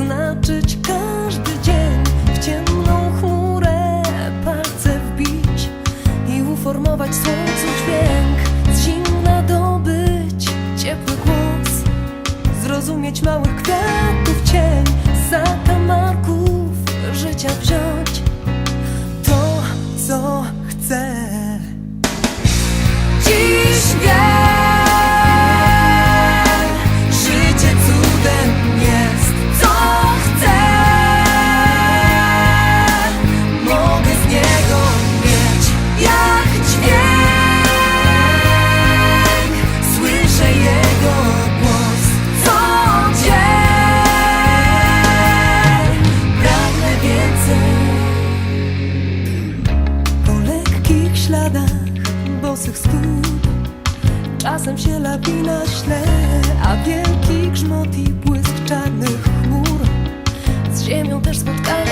zaznaczyć każdy dzień w ciemną chmurę palce wbić i uformować słońcu dźwięk. Z zimna dobyć ciepły głos zrozumieć małych kwiatów. śladach bosych stóp. Czasem się lawina śle A wielki grzmot i błysk czarnych chmur. Z ziemią też spotkają